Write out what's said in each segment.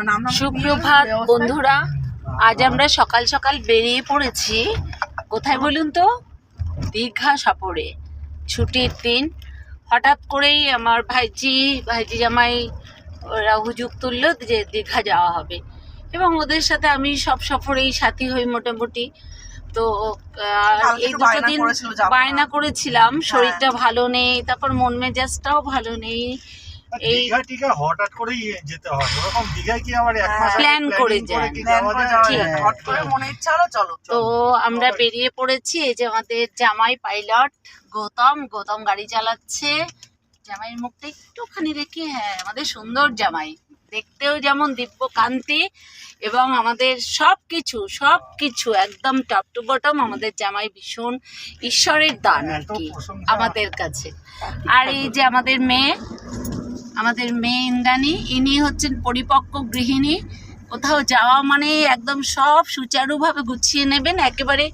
মানে সুপ্রভাত বন্ধুরা। আজ আমরা সকাল সকাল বেরিয়ে পড়েছি। কোথায় বলুন তো? দীঘা সফরে। ছুটির দিন। হঠাৎ করেই আমার ভাইজি ভাইজি জামাই ওরা হুজুক তুললো যে দীঘা যাওয়া হবে। এবং ওদের সাথে আমি সব সফরেই সাথী হই মোটামুটি। তো এই দুটো দিন। বায়না করেছিলাম। শরীরটা ভালো নেই তারপর মন মেজাজটাও ভালো নেই। এই- দীঘা টিঘা হঠাৎ করেই যেতে হয়। ওরকম দীঘায় কি আবার এক মাস প্ল্যান করে যায়? যাওয়া ঠিক। করে মনে ইচ্ছা হলো চলো তো আমরা বেরিয়ে পড়েছি এই যে আমাদের জামাই পাইলট গৌতম। গৌতম গাড়ি চালাচ্ছে। জামাইয়ের মুখটা একটুখানি রেখে হ্যাঁ আমাদের সুন্দর জামাই। দেখতেও যেমন দিব্য কান্তি এবং আমাদের সব কিছু সব কিছু একদম টপ টু বটম আমাদের জামাই ভীষণ ঈশ্বরের দান আর কি আমাদের কাছে। আর এই যে আমাদের মেয়ে আমাদের মেয়ে ইন্দ্রাণী ইনি হচ্ছেন পরিপক্ক গৃহিণী। কোথাও যাওয়া মানে একদম সব সুচারুভাবে গুছিয়ে নেবেন। একেবারে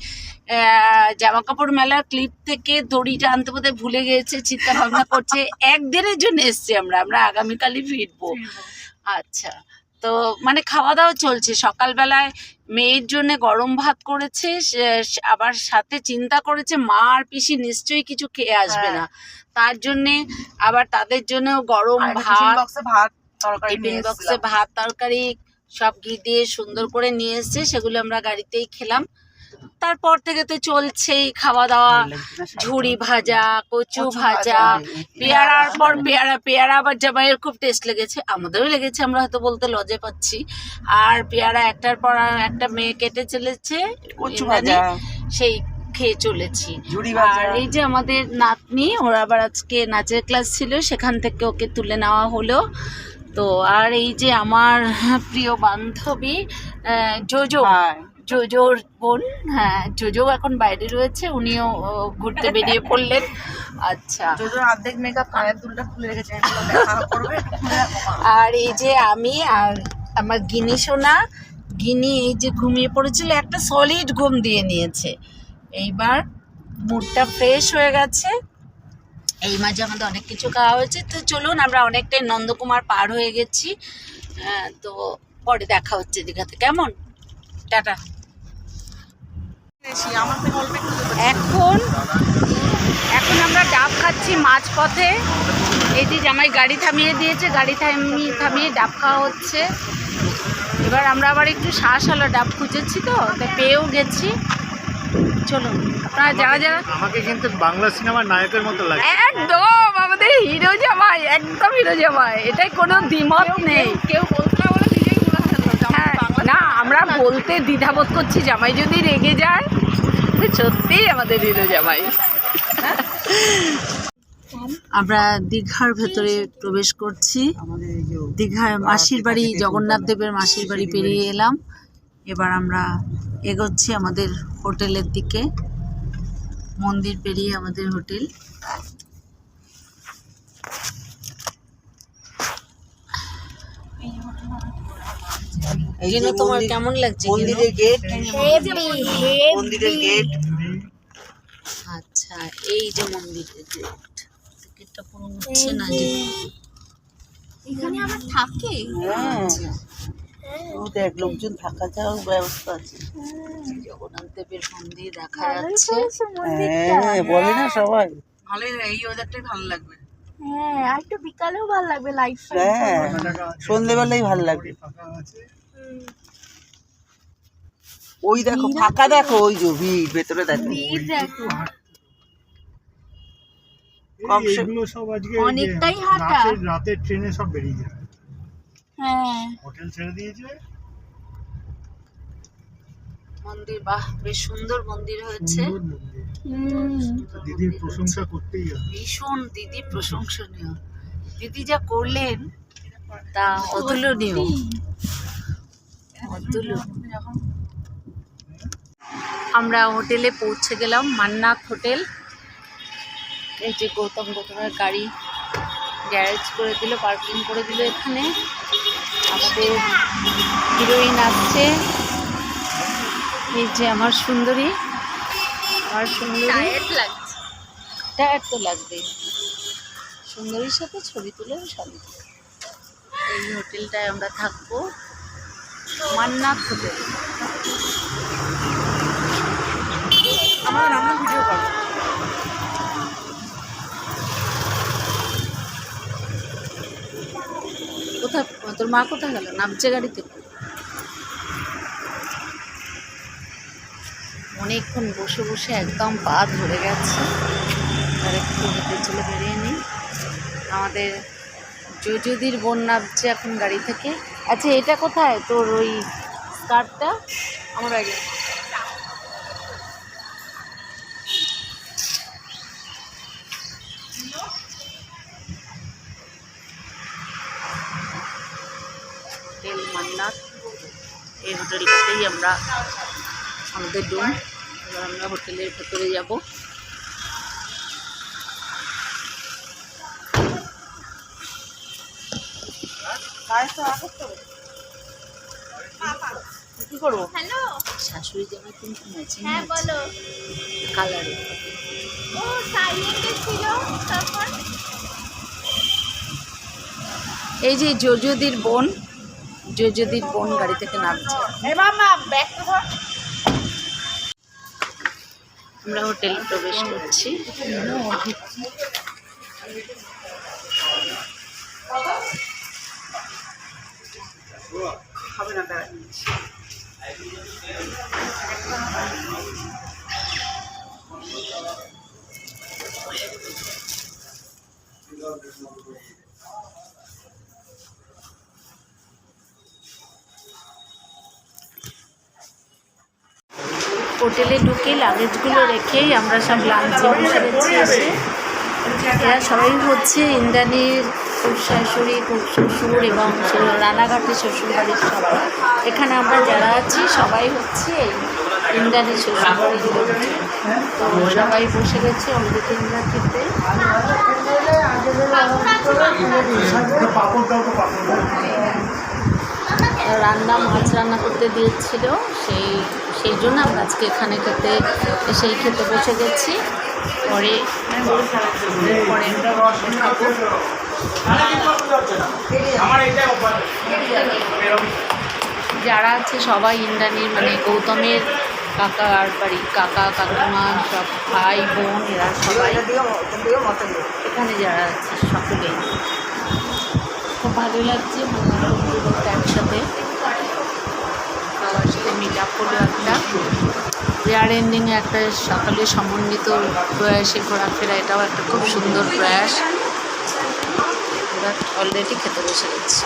জামা কাপড় মেলা ক্লিপ থেকে দড়িটা আনতে বোধে ভুলে গেছে চিন্তা ভাবনা করছে। একদিনের জন্য এসছি আমরা। আমরা আগামীকালই ফিরবো। আচ্ছা। তো মানে খাওয়া দাওয়া চলছে। সকালবেলায় মেয়ের জন্য গরম ভাত করেছে আবার সাথে চিন্তা করেছে মা আর পিসি নিশ্চয়ই কিছু খেয়ে আসবে হ্যাঁ। না তার জন্যে আবার তাদের জন্য গরম ভাত ভাত তরকারি টিফিন বক্সে ভাত তরকারি সব ঘি দিয়ে সুন্দর করে নিয়ে এসছে। সেগুলো আমরা গাড়িতেই খেলাম। তারপর থেকে তো চলছেই খাওয়া দাওয়া ঝুড়ি ভাজা কচু ভাজা পেয়ারার পর পেয়ারা পেয়ারা। আবার জামাইয়ের খুব টেস্ট লেগেছে আমাদেরও লেগেছে আমরা হয়তো বলতে লজে পাচ্ছি। আর পেয়ারা একটার পর একটা মেয়ে কেটে চলেছে কচু ভাজা। সেই খেয়ে চলেছি। আর এই যে আমাদের নাতনি ওরা আবার আজকে নাচের ক্লাস ছিল সেখান থেকে ওকে তুলে নেওয়া হলো। তো আর এই যে আমার প্রিয় বান্ধবী আহ, জোজো। জোজোর বোন হ্যাঁ জোজো এখন বাইরে রয়েছে উনিও ঘুরতে বেরিয়ে পড়লেন। আচ্ছা। যদিও অর্ধেক মেকআপ কানের দুলটা খুলে রেখেছে। আর এই যে আমি আর আমার গিনি সোনা গিনি এই যে ঘুমিয়ে পড়েছিল একটা সলিড ঘুম দিয়ে নিয়েছে। এইবার মুডটা ফ্রেশ হয়ে গেছে। এই মাঝে আমাদের অনেক কিছু খাওয়া হয়েছে। তো চলুন আমরা অনেকটাই নন্দকুমার পার হয়ে গেছি। আহ, তো পরে দেখা হচ্ছে দীঘাতে। কেমন? টাটা বেশি, আমার থেকে অল্প একটু দেবে। এখন এখন আমরা ডাব খাচ্ছি মাঝপথে। এই যে জামাই গাড়ি থামিয়ে দিয়েছে গাড়ি থামিয়ে থামিয়ে ডাব খাওয়া হচ্ছে। এবার আমরা আবার একটু শ্বাসওয়ালা ডাব খুঁজেছি তো তাই পেয়েও গেছি। চলুন আপনারা যারা যারা আমাকে কিন্তু বাংলা সিনেমার নায়কের মতো লাগে একদম আমাদের হিরো জামাই একদম হিরো জামাই। এটাই কোনো দ্বিমত নেই কেউ বলতে না বলে নিজেই বলে ফেলল যে আমার হ্যাঁ, বাংলা না, আমরা বলতে দ্বিধাবোধ করছি, জামাই যদি রেগে যায় সত্যিই আমাদের হিরো জামাই। আমরা দীঘার ভেতরে প্রবেশ করছি। দীঘার মাসির বাড়ি, জগন্নাথ দেবের মাসির বাড়ি পেরিয়ে এলাম। এবার আমরা এগোচ্ছি আমাদের হোটেলের দিকে। মন্দির পেরিয়ে আমাদের হোটেল। যে জিনু তোমার কেমন লাগছে? মন্দিরের গেট মন্দিরের গেট আচ্ছা এই যে মন্দিরের গেট গেটটা পুরো উঠছে না যে। এখানে আবার থাকে? হ্যাঁ। ও দেখ লোকজন থাকা যাওয়ার ব্যবস্থা আছে। জগন্নাথ দেবের মন্দির দেখা যাচ্ছে। হ্যাঁ বলে না সবাই। ভালোই এই ওয়েদারটাই ভালো লাগবে। হ্যাঁ আর একটু বিকালেও ভালো লাগবে লাইট হ্যাঁ সন্ধেবেলায় ভালো লাগবে। ওই দেখো ফাঁকা দেখো ওই যে ভিড় ভেতরে দেখো। ভিড় দেখো। কম এই সে- এগুলো সব আজকে অনেকটাই হাঁটা। রাতের রাতের ট্রেনে সব বেরিয়ে যায়। হ্যাঁ। হোটেল ছেড়ে দিয়েছে। মন্দির বাহ বেশ সুন্দর মন্দির হয়েছে। দিদির প্রশংসা করতেই ভীষণ দিদি প্রশংসনীয়। দিদি যা করলেন তা অতুলনীয়। অতুলনীয়। আমরা হোটেলে পৌঁছে গেলাম মান্নাথ হোটেল। এই যে গৌতম গৌতমের গাড়ি গ্যারেজ করে দিল পার্কিং করে দিল এখানে। আমাদের হিরোইন আসছে। এই যে আমার সুন্দরী। আমার সুন্দরী লাগছে। টায়ার তো লাগবে সুন্দরীর সাথে ছবি তুলে সবই এই হোটেলটায় আমরা থাকব মান্নাত হোটেল। আমার আমরা ভিডিও করব কোথায়? তোর মা কোথায় গেল? নামছে গাড়িতে। অনেকক্ষণ বসে বসে একদম পা ধরে গেছে। আর একটু হেঁটে চলে বেরিয়ে নিই। আমাদের যদির বোন নামছে এখন গাড়ি থেকে। আচ্ছা এটা কোথায়? তোর ওই স্কার্টটা? আমার আগে এই হোটেলটাতেই আমরা আমাদের রুম এবার আমরা হোটেলের ভেতরে যাব। কি করব? শাশুড়ি জামা কিন্তু ম্যাচিং হ্যাঁ কালারে। ও সাইলেন্টে ছিল তখন। এই যে যোজদির বোন যোজদির বোন গাড়ি থেকে নামছে। আমরা হোটেলে প্রবেশ করছি। হবে না হোটেলে ঢুকে লাগেজগুলো রেখেই আমরা সব লাঞ্চে বসে গেছি এসে। এরা সবাই হচ্ছে ইন্দ্রাণীর শাশুড়ি, শ্বশুর এবং রানাঘাটের শ্বশুর বাড়ির সবাই। এখানে আমরা যারা আছি, সবাই হচ্ছে এই ইন্দ্রাণীর শ্বশুর বাড়ির তো সবাই বসে গেছে অমৃত ইন্দ্রা খেতে রান্না, মাছ রান্না করতে দিয়েছিল, সেই সেই জন্য আমরা আজকে এখানে খেতে, সেই খেতে বসে গেছি। পরে পরে যারা আছে সবাই ইন্দ্রাণীর মানে গৌতমের কাকা, আর বাড়ি কাকা, কাকিমা, সব ভাই, বোন, এরা সবাই এখানে যারা আছে সকলেই খুব ভালো লাগছে একসাথে। আপ করল একটা। রেয়ার এন্ডিংয়ে একটা সকালে সমন্বিত প্রয়াসে ঘোরাফেরা, এটাও একটা খুব সুন্দর প্রয়াস। অলরেডি খেতে বসে গেছে